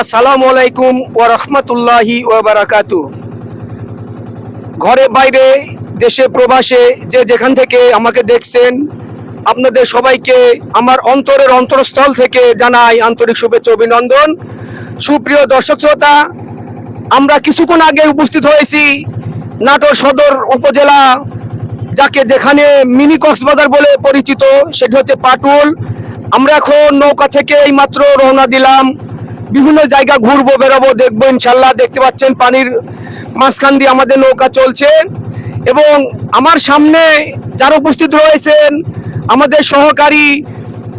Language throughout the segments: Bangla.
আসসালামু আলাইকুম ওয়া রাহমাতুল্লাহি ওয়া বারাকাতু ঘরে বাইরে, দেশে, প্রবাসে যে যেখান থেকে আমাকে দেখছেন, আপনাদের সবাইকে আমার অন্তরের অন্তরস্থল থেকে জানাই আন্তরিক শুভেচ্ছা অভিনন্দন। সুপ্রিয় দর্শক শ্রোতা, আমরা কিছুক্ষণ আগে উপস্থিত হয়েছি নাটোর সদর উপজেলা, যাকে যেখানে মিনি কক্সবাজার বলে পরিচিত, সেটি হচ্ছে পাটুল। আমরা এখন নৌকা থেকে এই মাত্র রওনা দিলাম। বিভিন্ন জায়গা ঘুরবো বেরোবো দেখব, ইনশাল্লাহ। দেখতে পাচ্ছেন পানির মাঝখান দিয়ে আমাদের নৌকা চলছে। এবং আমার সামনে যারা উপস্থিত রয়েছেন, আমাদের সহকারী,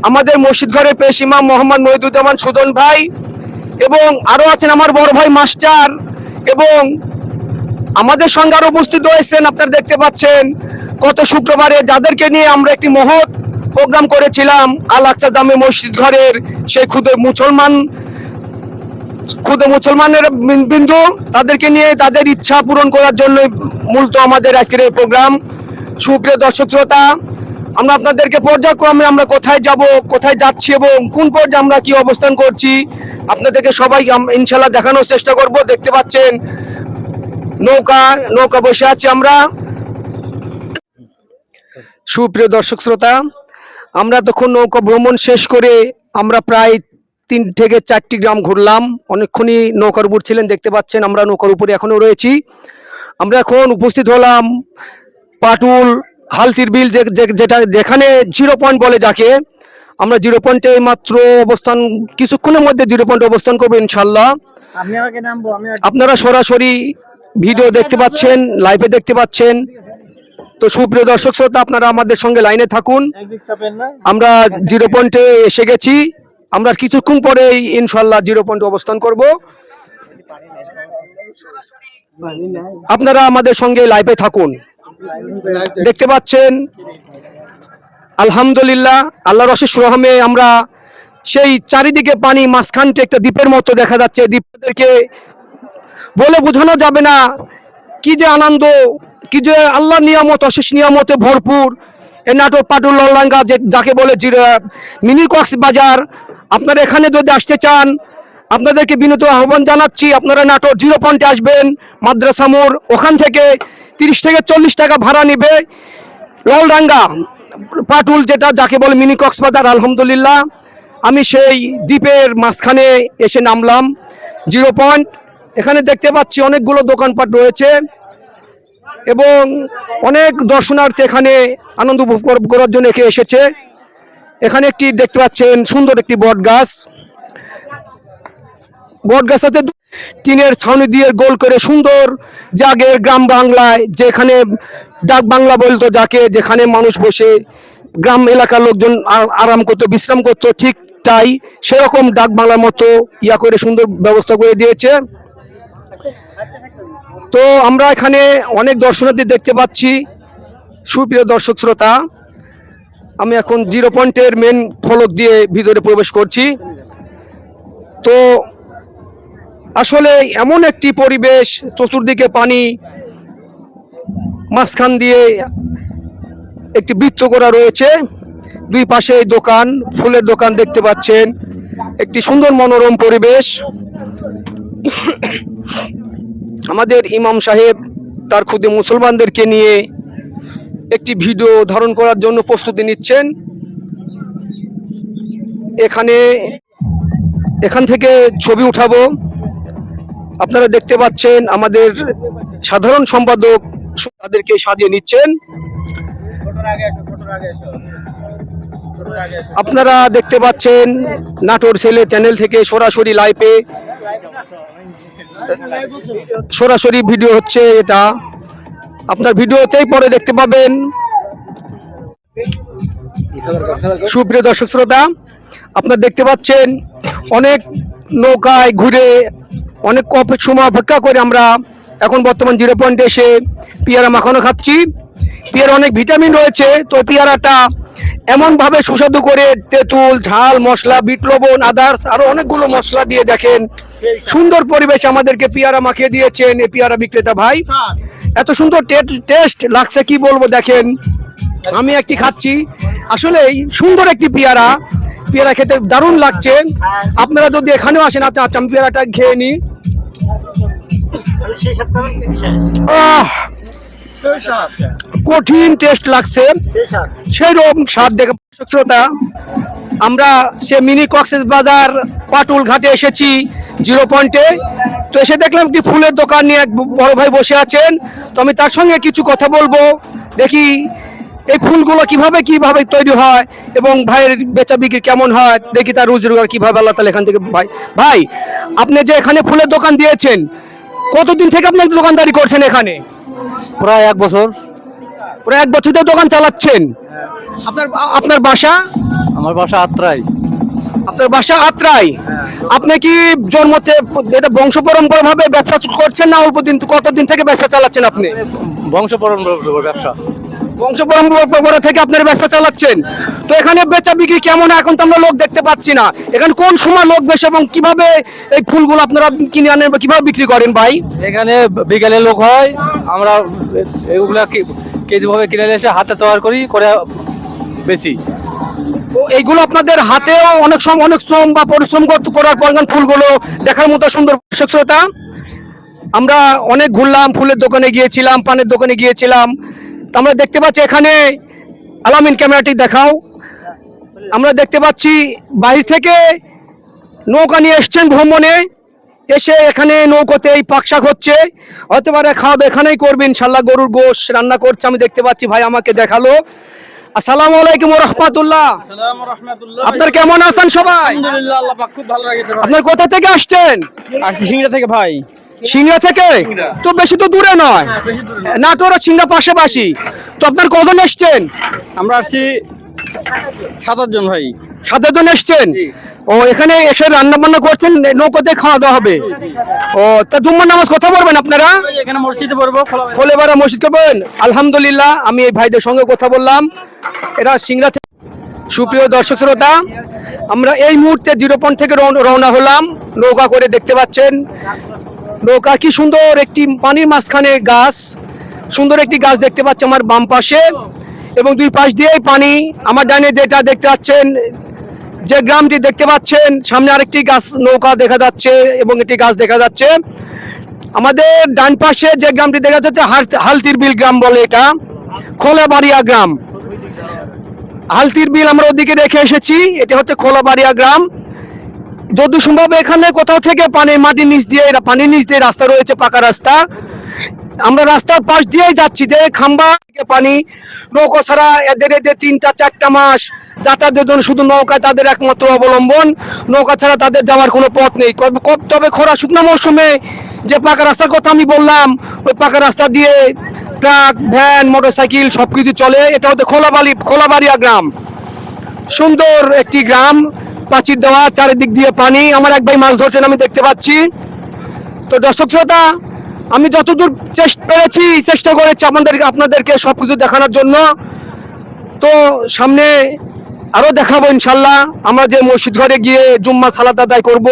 আমাদের মসজিদ ঘরের পেশ ইমাম মোহাম্মদ মহিদুজ্জামান সুদন ভাই এবং আরও আছেন আমার বড় ভাই মাস্টার এবং আমাদের সঙ্গে আরও উপস্থিত হয়েছেন আপনারা দেখতে পাচ্ছেন। গত শুক্রবারে যাদেরকে নিয়ে আমরা একটি মহৎ প্রোগ্রাম করেছিলাম আল আকসা জামে মসজিদ ঘরের সেই ক্ষুদে মুসলমান, ক্ষুদে মুসলমানের বিন- বিন্দু তাদেরকে নিয়ে তাদের ইচ্ছা পূরণ করার জন্য মূলত আমাদের আজকের এই প্রোগ্রাম। সুপ্রিয় দর্শক শ্রোতা, আমরা আপনাদেরকে পর্যায়ক্রমে আমরা কোথায় যাব, কোথায় যাচ্ছি এবং কোন পর্যায়ে আমরা কি অবস্থান করছি, আপনাদেরকে সবাই ইনশাল্লাহ দেখানোর চেষ্টা করব। দেখতে পাচ্ছেন, নৌকা নৌকা বসে আছি আমরা। সুপ্রিয় দর্শক শ্রোতা আমরা তখন নৌকা ভ্রমণ শেষ করে আমরা প্রায় তিন থেকে চারটি গ্রাম ঘুরলাম। অনেকক্ষণই নৌকার উপর ছিলেন দেখতে পাচ্ছেন আমরা নৌকার উপরে এখনও রয়েছি। আমরা এখন উপস্থিত হলাম পাটুল হালতির বিল যেটা যেখানে জিরো পয়েন্ট বলে যাকে। আমরা জিরো পয়েন্টে মাত্র অবস্থান কিছুক্ষণের মধ্যে জিরো পয়েন্ট অবস্থান করব ইনশাল্লাহ। আপনারা সরাসরি ভিডিও দেখতে পাচ্ছেন লাইভে দেখতে পাচ্ছেন। তো সুপ্রিয় দর্শক শ্রোতা, আপনারা আমাদের সঙ্গে লাইনে থাকুন। আমরা জিরো পয়েন্টে এসে গেছি। আমরা কিছুক্ষণ পরেই ইনশাল্লাহ জিরো পয়েন্টে অবস্থান করব। আপনারা আমাদের সঙ্গে লাইভে থাকুন। দেখতে পাচ্ছেন, আলহামদুলিল্লাহ, আল্লাহর অশেষ রহমে আমরা সেই চারিদিকে পানি, মাঝখানটা একটা দ্বীপের মতো দেখা যাচ্ছে। দ্বীপদেরকে বলে বোঝানো যাবে না কি যে আনন্দ, কি যে আল্লাহ নিয়ামত, অশেষ নিয়ামতে ভরপুর। এ নাটক পাটুল লঙ্গা যে, যাকে বলে মিনি কক্সবাজার আপনারা এখানে যদি আসতে চান, আপনাদেরকে বিনীত আহ্বান জানাচ্ছি, আপনারা নাটোর জিরো পয়েন্টে আসবেন, মাদ্রাসা মোড়, ওখান থেকে তিরিশ থেকে চল্লিশ টাকা ভাড়া নেবে। লালডাঙ্গা পাটুল যেটা, যাকে বলে মিনি কক্সবাজার আলহামদুলিল্লাহ। আমি সেই দ্বীপের মাঝখানে এসে নামলাম। জিরো পয়েন্ট এখানে দেখতে পাচ্ছি অনেকগুলো দোকানপাট রয়েছে এবং অনেক দর্শনার্থী এখানে আনন্দ উপভোগ করার জন্য এখানে এসেছে। এখানে একটি দেখতে পাচ্ছেন সুন্দর একটি বট গাছ। বট গাছটাতে টিনের ছাউনি দিয়ে গোল করে সুন্দর জাগের গ্রাম বাংলায়, যেখানে ডাক বাংলা বলতো যাকে, যেখানে মানুষ বসে গ্রাম এলাকার লোকজন আরাম করতো, বিশ্রাম করতো, ঠিক তাই সেরকম ডাক বাংলার মতো ইয়া করে সুন্দর ব্যবস্থা করে দিয়েছে। তো আমরা এখানে অনেক দর্শনার্থী দেখতে পাচ্ছি। সুপ্রিয় দর্শক শ্রোতা, আমি এখন জিরো পয়েন্টের মেন ফলক দিয়ে ভিতরে প্রবেশ করছি। তো আসলে এমন একটি পরিবেশ, চতুর্দিকে পানি, মাঝখান দিয়ে একটি বৃত্ত করা রয়েছে। দুই পাশে দোকান, ফুলের দোকান দেখতে পাচ্ছেন। একটি সুন্দর মনোরম পরিবেশ। আমাদের ইমাম সাহেব তার খুদে মুসলমানদেরকে নিয়ে একটি ভিডিও ধারণ করার জন্য প্রস্তুতি নিচ্ছেন এখানে এখান থেকে ছবি উঠাবো আপনারা দেখতে পাচ্ছেন আমাদের সাধারণ সম্পাদক তাদেরকে সাজিয়ে নিচ্ছেন। আপনারা দেখতে পাচ্ছেন নাটোর ছেলে চ্যানেল থেকে সরাসরি লাইভে সরাসরি ভিডিও হচ্ছে এটা। আপনার ভিডিওতেই পরে দেখতে পাবেন। সুপ্রিয় দর্শক শ্রোতা, আপনারা দেখতে পাচ্ছেন অনেক নৌকায় ঘুরে, অনেক সময় অপেক্ষা করে আমরা এখন বর্তমান জিরো পয়েন্টে এসে পেয়ারা মাখানো খাচ্ছি। পেয়ারা অনেক ভিটামিন রয়েছে, তো পেয়ারাটা এমনভাবে সুস্বাদু করে তেঁতুল, ঝাল, মশলা, বিট, লবণ, আদার্স, আরও অনেকগুলো মশলা দিয়ে দেখেন সুন্দর পরিবেশ আমাদেরকে পেয়ারা মাখিয়ে দিয়েছেন এই পেয়ারা বিক্রেতা ভাই। এত সুন্দর টেস্ট লাগছে কি বলব দেখেন। আমি একটি খাচ্ছি। আসলে সুন্দর একটি পেয়ারা। পেয়ারা খেতে দারুণ লাগছে। আপনারা যদি এখানেও আসেন আচ্ছা আচ্ছা আমি পেয়ারাটা খেয়ে নিই। কঠিন টেস্ট লাগছে। সেই রকম স্বাদ দেখে শ্রোতা আমরা সে মিনি কক্সেস বাজার পাটুল ঘাটে এসেছি। জিরো পয়েন্টে। তো এসে দেখলাম একটি ফুলের দোকান নিয়ে এক বড় ভাই বসে আছেন। তো আমি তার সঙ্গে কিছু কথা বলব। দেখি এই ফুলগুলো কীভাবে কীভাবে তৈরি হয় এবং ভাইয়ের বেচা বিক্রি কেমন হয়। দেখি তার রোজ রোজগার কীভাবে আল্লাহ তালা এখান থেকে ভাই ভাই আপনি যে এখানে ফুলের দোকান দিয়েছেন কতদিন থেকে আপনি দোকানদারি করছেন এখানে? প্রায় এক বছর। প্রায় এক বছর ধরে দোকান চালাচ্ছেন। আপনার আপনার বাসা? আমার বাসা আত্রাই। আপনার বাসা আত্রাই। আপনি কি জন্মতে এটা বংশ পরম্পরা ভাবে ব্যবসা করছেন না অল্প দিন কতদিন থেকে ব্যবসা চালাচ্ছেন আপনি? বংশ পরম্পরা ব্যবসা। বংশ পরম্পরা থেকে আপনার ব্যবসা চালাচ্ছেন। তো এখানে বেচা বিক্রি কেমন? এখন তো আমরা লোক দেখতে পাচ্ছি না। এখানে কোন সময় লোক বেশি এবং কীভাবে এই ফুলগুলো আপনারা কিনে আনেন বা কীভাবে বিক্রি করেন ভাই? এখানে বিকালে লোক হয় আমরা এগুলা কি- কেজি ভাবে কিনে এসে হাতে তৈরি করি করে বেশি এইগুলো আপনাদের হাতেও অনেক সময় অনেক শ্রম বা পরিশ্রম করার পর ফুলগুলো দেখার মতো সুন্দর শ্রোতা। আমরা অনেক ঘুরলাম, ফুলের দোকানে গিয়েছিলাম, পানের দোকানে গিয়েছিলাম। আমরা দেখতে পাচ্ছি এখানে আলামিন ক্যামেরাটি দেখাও। আমরা দেখতে পাচ্ছি বাইরে থেকে নৌকা নিয়ে এসছেন ভ্রমণে। এসে এখানে নৌকোতে এই পাকশাক হচ্ছে। হতে পারে খাওয়া দাওয়া এখানেই করবেন ইনশাল্লাহ। গরুর গোশ রান্না করছে, আমি দেখতে পাচ্ছি। ভাই আমাকে দেখাল। আসসালামু আলাইকুম রহমতুল্লাহ। আপনার কেমন আছেন সবাই? খুব ভালো আপনার কোথা থেকে আসছেন? আসছি সিংড়া থেকে ভাই। সিংড়া থেকে? তো বেশি তো দূরে নয়। না তো নাটোর আর সিংড়া পাশাপাশি। তো আপনার কজন এসছেন? আমরা আসছি সাত আটজন ভাই। সাতের জন এসছেন ও এখানে এসে রান্না বান্না করছেন নৌকোতে খাওয়া দাওয়া হবে? ও তা জুম্মার নামাজ কথা বলবেন আপনারা? এখানে মসজিদে পড়ব মসজিদ করবেন আলহামদুলিল্লাহ আমি এই ভাইদের সঙ্গে কথা বললাম। এরা সিংড়া সুপ্রিয় দর্শক শ্রোতা আমরা এই মুহূর্তে জিরো পয়েন্ট থেকে রওনা- রওনা হলাম। নৌকা করে দেখতে পাচ্ছেন। নৌকা কি সুন্দর একটি পানির মাঝখানে গাছ সুন্দর একটি গাছ দেখতে পাচ্ছি আমার বাম পাশে। এবং দুই পাশ দিয়েই পানি। আমার ডানে যেটা দেখতে পাচ্ছেন যে গ্রামটি দেখতে পাচ্ছেন, সামনে আরেকটি গাছ নৌকা দেখা যাচ্ছে এবং একটি গাছ দেখা যাচ্ছে। আমাদের ডান পাশে যে গ্রামটি দেখা যাচ্ছে, হাল- হালতির বিল গ্রাম বলে এটা, খোলাবাড়িয়া গ্রাম। হালতির বিল আমরা ওদিকে রেখে এসেছি, এটা হচ্ছে খোলাবাড়িয়া গ্রাম। যদি সম্ভব এখানে কোথাও থেকে পানি, মাটির নিচ দিয়ে পানির নিচ দিয়ে রাস্তা রয়েছে, পাকা রাস্তা। আমরা রাস্তার পাশ দিয়েই যাচ্ছি যে খাম্বা পানি, নৌকা ছাড়া এদের এদের তিনটা, চারটা মাস যাতায়াতের জন্য শুধু নৌকায় তাদের একমাত্র অবলম্বন। নৌকা ছাড়া তাদের যাওয়ার কোনো পথ নেই। তবে খরা শুকনো মৌসুমে যে পাকা রাস্তার কথা আমি বললাম, ওই পাকা রাস্তা দিয়ে ট্রাক, ভ্যান, মোটরসাইকেল সব কিছু চলে। এটা হচ্ছে খোলাবাড়ি খোলাবাড়িয়া গ্রাম। সুন্দর একটি গ্রাম, প্রাচীর দেওয়া, চারিদিক দিয়ে পানি। আমার এক ভাই মাছ ধরছেন, আমি দেখতে পাচ্ছি। তো দর্শক শ্রোতা, আমি যতদূর চেষ্টা পেরেছি, চেষ্টা করেছি আপনাদের, আপনাদেরকে সব কিছু দেখানোর জন্য। তো সামনে আরও দেখাবো ইনশাল্লাহ। আমরা যে মসজিদ ঘরে গিয়ে জুম্মা সালাত আদায় করব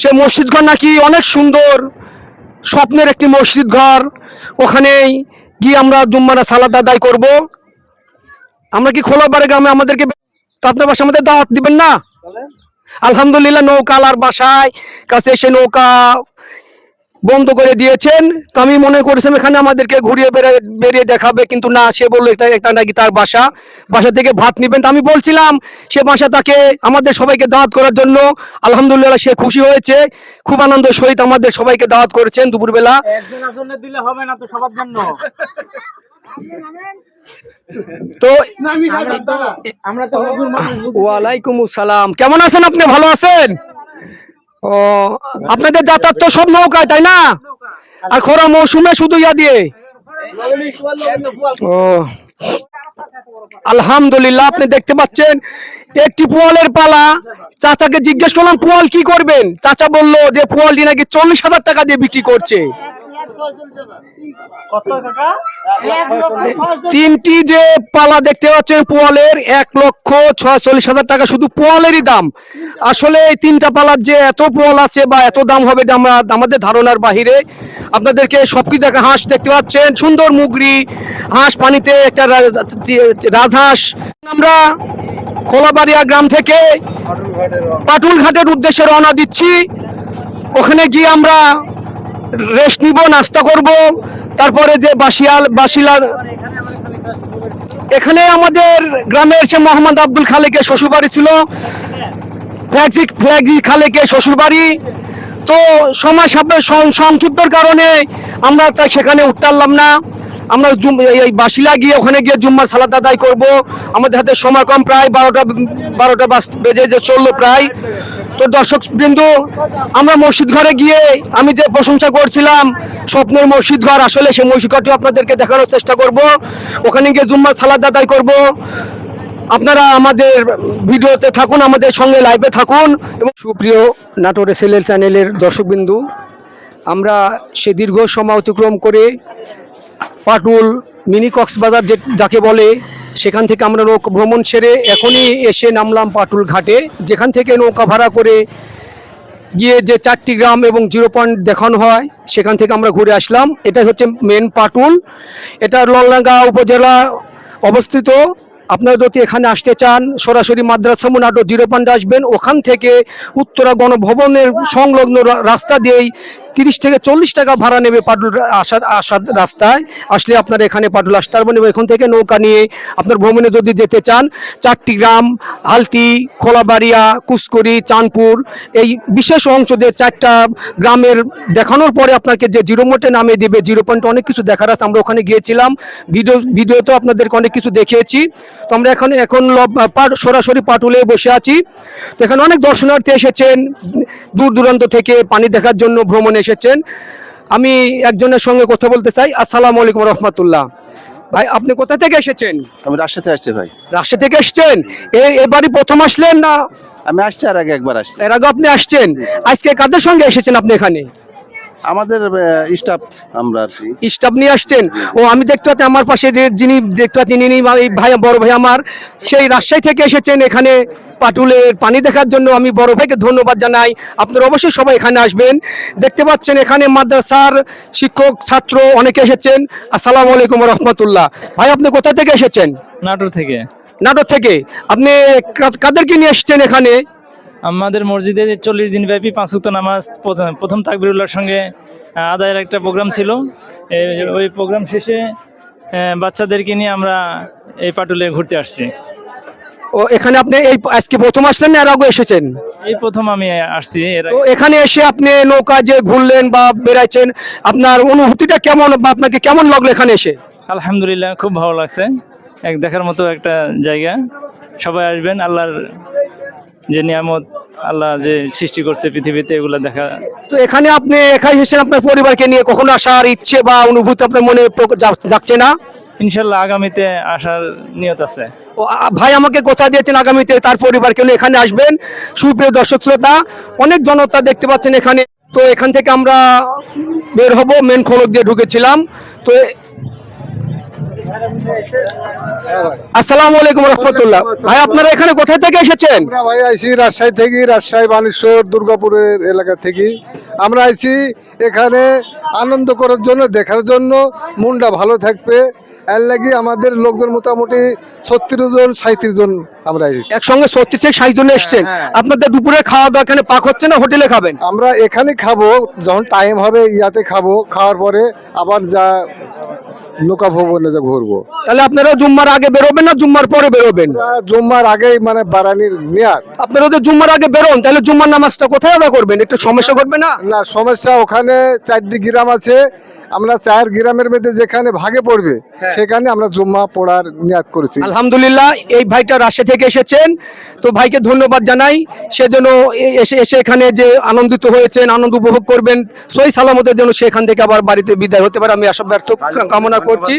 সে মসজিদ ঘর নাকি অনেক সুন্দর স্বপ্নের একটি মসজিদ ঘর ওখানেই গিয়ে আমরা জুম্মারা সালাদ আদায় করব। আমরা কি খোলাবাড়ি গ্রামে আমাদেরকে তো আপনার বাসা আমাদের দাওয়াত দিবেন না? আলহামদুলিল্লাহ নৌকা আলার বাসায় কাছে এসে নৌকা বন্ধ করে দিয়েছেন। তো আমি মনে করেছিলাম এখানে আমাদেরকে ঘুরিয়ে বেড়ে- বেরিয়ে দেখাবে কিন্তু না সে বলল এটা একটা নাকি তার বাসা। বাসা থেকে ভাত নিবেন। তো আমি বলছিলাম সে বাসা তাকে আমাদের সবাইকে দাওয়াত করার জন্য। আলহামদুলিল্লাহ সে খুশি হয়েছে। খুব আনন্দ সহিত আমাদের সবাইকে দাওয়াত করেছেন দুপুরবেলা। একজনের দিলে হবে না তো সবার জন্য। তো ওয়ালাইকুম আসসালাম। কেমন আছেন আপনি? ভালো আছেন? ও, আপনাদের যাতায়াত তো সব নৌকায়, তাই না? আর খরা মৌসুমে শুধু ইয়া দিয়ে? ও, আলহামদুলিল্লাহ, আপনি দেখতে পাচ্ছেন, একটি পোয়ালের পালা। চাচাকে জিজ্ঞেস করলাম, পোয়াল কি করবেন? চাচা বলল যে, পোয়ালটি নাকি চল্লিশ হাজার টাকা দিয়ে বিক্রি করছে। তিনটি যে পালা দেখতে পাচ্ছেন পোয়ালের এক লক্ষ ছয়চল্লিশ হাজার টাকা শুধু পোয়ালেরই দাম। আসলে এই তিনটা পালার যে এত পোয়াল আছে বা এত দাম হবে আমরা আমাদের ধারণার বাহিরে আপনাদেরকে সবকিছু দেখা হাঁস দেখতে পাচ্ছেন সুন্দর মুগরি হাঁস পানিতে একটা রাজহাঁস। আমরা খোলাবাড়িয়া গ্রাম থেকে পাটুল ঘাটের উদ্দেশ্যে রওনা দিচ্ছি। ওখানে গিয়ে আমরা রেস্ট নিব, নাস্তা করব, তারপরে যে বাসিয়াল বাসিলা এখানে আমাদের গ্রামের সে মোহাম্মদ আব্দুল খালেকের শ্বশুরবাড়ি ছিল। ফ্ল্যাগজি ফ্ল্যাগজি খালেকে শ্বশুরবাড়ি। তো সময় সাপে- সংক্ষিপ্তর কারণে আমরা তাই সেখানে উঠতে পারলাম না। আমরা এই- বাসিলা গিয়ে ওখানে গিয়ে জুম্মার সালাদ আদায় করব। আমাদের হাতে সময় কম, প্রায় বারোটা বারোটা বাজ- বেজে যে চলল প্রায়। তো দর্শক বিন্দু, আমরা মসজিদ ঘরে গিয়ে আমি যে প্রশংসা করছিলাম, স্বপ্নের মসজিদ ঘর, আসলে সেই মসজিদ ঘরটি আপনাদেরকে দেখানোর চেষ্টা করব। ওখানে গিয়ে জুম্মার সালাদ আদায় করব। আপনারা আমাদের ভিডিওতে থাকুন, আমাদের সঙ্গে লাইভে থাকুন। এবং সুপ্রিয় নাটোর এসএলএল চ্যানেলের দর্শকবিন্দু আমরা সে দীর্ঘ সময় অতিক্রম করে পাটুল, মিনি কক্সবাজার যে যাকে বলে সেখান থেকে আমরা নৌকা ভ্রমণ সেরে এখনই এসে নামলাম পাটুল ঘাটে। যেখান থেকে নৌকা ভাড়া করে গিয়ে যে চারটি গ্রাম এবং জিরো পয়েন্ট দেখানো হয়, সেখান থেকে আমরা ঘুরে আসলাম। এটা হচ্ছে মেন পাটুল। এটা ললডাঙ্গা উপজেলা অবস্থিত। আপনারা যদি এখানে আসতে চান, সরাসরি মাদ্রাসা মুনাটো জিরো পয়েন্ট আসবেন। ওখান থেকে উত্তরা গণভবনের সংলগ্ন রাস্তা দিয়েই তিরিশ থেকে চল্লিশ টাকা ভাড়া নেবে পাটুল আসার আসার রাস্তায়। আসলে আপনারা এখানে পাটুল আসতে পারবেন এবং এখান থেকে নৌকা নিয়ে আপনার ভ্রমণে যদি যেতে চান, চারটি গ্রাম, হালতি, খোলাবাড়িয়া কুসকরি চাঁদপুর, এই বিশেষ অংশ যে চারটা গ্রামের দেখানোর পরে আপনাকে যে জিরো মোটে নামিয়ে দেবে, জিরো পয়েন্ট অনেক কিছু দেখার আছে, আমরা ওখানে গিয়েছিলাম। ভিডিও, ভিডিওতে আপনাদেরকে অনেক কিছু দেখিয়েছি। তো আমরা এখানে, এখন সরাসরি পাটুলে বসে আছি। তো এখানে অনেক দর্শনার্থী এসেছেন, দূর দূরান্ত থেকে পানি দেখার জন্য ভ্রমণে এসেছেন। আমি একজনের সঙ্গে কথা বলতে চাই। আসসালাম আলাইকুম রহমতুল্লাহ। ভাই আপনি কোথা থেকে এসেছেন? আমি রাজশাহীতে আসছি ভাই। রাজশাহী থেকে এসেছেন? এবারই প্রথম আসলেন না? আমি আসছি আর আগে একবার আসছি। এর আগে আপনি আসছেন। আজকে কাদের সঙ্গে এসেছেন আপনি এখানে? আমাদের স্টাফ আমরা স্টাফ নিয়ে আসছেন? ও আমি দেখতে পাচ্ছি আমার পাশে যে যিনি দেখতে পাচ্ছি ইনি এই ভাই বড় ভাই আমার সেই রাজশাহী থেকে এসেছেন এখানে পাটুলের পানি দেখার জন্য। আমি বড় ভাইকে ধন্যবাদ জানাই। আপনারা অবশ্যই সবাই এখানে আসবেন। দেখতে পাচ্ছেন এখানে মাদ্রাসার শিক্ষক ছাত্র অনেকে এসেছেন। আসসালামু আলাইকুম রহমতুল্লাহ। ভাই আপনি কোথা থেকে এসেছেন? নাটোর থেকে। নাটোর থেকে। আপনি কাদেরকে নিয়ে এসেছেন এখানে? আমাদের মসজিদে চল্লিশ দিন ব্যাপী পাঁচ ওয়াক্ত নামাজ প্রথম- প্রথম তাকবিরুল্লাহর সঙ্গে আদায়ের একটা প্রোগ্রাম ছিল। ওই প্রোগ্রাম শেষে বাচ্চাদেরকে নিয়ে আমরা এই পাটুলে ঘুরতে আসছি। ও এখানে আপনি এই আজকে প্রথম আসলেন না এর আগে এসেছেন? এই প্রথম আমি আসছি তো এখানে এসে আপনি নৌকা যে ঘুরলেন বা বেড়াইছেন আপনার অনুভূতিটা কেমন বা আপনাকে কেমন লাগল এখানে এসে? আলহামদুলিল্লাহ খুব ভালো লাগছে। এক দেখার মতো একটা জায়গা। সবাই আসবেন আল্লাহর যে নিয়ামত আল্লাহ যে সৃষ্টি করছে পৃথিবীতে এগুলো দেখা তো এখানে আপনি এখানে এসেছেন আপনার পরিবারকে নিয়ে কখনো আসার ইচ্ছে বা অনুভূতি আপনার মনে যাচ্ছে না? ইনশাল্লাহ আগামীতে আসার নিয়ত আছে। ভাই আমাকে কথা দিয়েছেন আগামীতে তার পরিবারকে নিয়ে এখানে আসবেন। সুপ্রিয় দর্শক শ্রোতা অনেক জনতা দেখতে পাচ্ছেন এখানে। তো এখান থেকে আমরা বের হব মেন খোলক দিয়ে ঢুকেছিলাম। তো আসসালামু আলাইকুম রহমতুল্লাহ। ভাই আপনারা এখানে কোথা থেকে এসেছেন? আমরা ভাই আইছি রাজশাহী থেকে রাজশাহী বানেশ্বর দুর্গাপুরের এলাকা থেকে। আমরা আইছি এখানে আনন্দ করার জন্য দেখার জন্য মনটা ভালো থাকবে। এর লাগি আমাদের লোকজন মোটামুটি ছত্রিশ জন সাঁত্রিশ জন আমরা আইছি। একসঙ্গে ছত্রিশ থেকে ষাট জন এসছেন। হ্যাঁ। আপনাদের দুপুরে খাওয়া দাওয়া এখানে পাক হচ্ছে না হোটেলে খাবেন? আমরা এখানে খাব যখন টাইম হবে ইয়াতে খাব। খাওয়ার পরে আবার যা নৌকা ভবনে যে ঘুরবো। তাহলে আপনারা জুম্মার আগে বেরোবেন না? জুম্মার পরে বেরোবেন? জুম্মার আগে মানে বারানির মেয়াদ আপনারা যদি জুম্মার আগে বেরোন তাহলে জুম্মার নামাজটা কোথায় আদা করবেন? একটু সমস্যা করবে না? না সমস্যা ওখানে চারটি গ্রাম আছে আমরা চার গ্রামের মধ্যে যেখানে ভাগে পড়বে সেখানে আমরা জুম্মা পড়ার নিয়াদ করেছি। আলহামদুলিল্লাহ এই ভাইটা রাশিয়া থেকে এসেছেন। তো ভাইকে ধন্যবাদ জানাই। সেজন্য এসে এসে এখানে যে আনন্দিত হয়েছেন আনন্দ উপভোগ করবেন সই সালামতের জন্য সেখান থেকে আবার বাড়িতে বিদায় হতে পারে। আমি আসব ব্যর্থ কামনা করছি।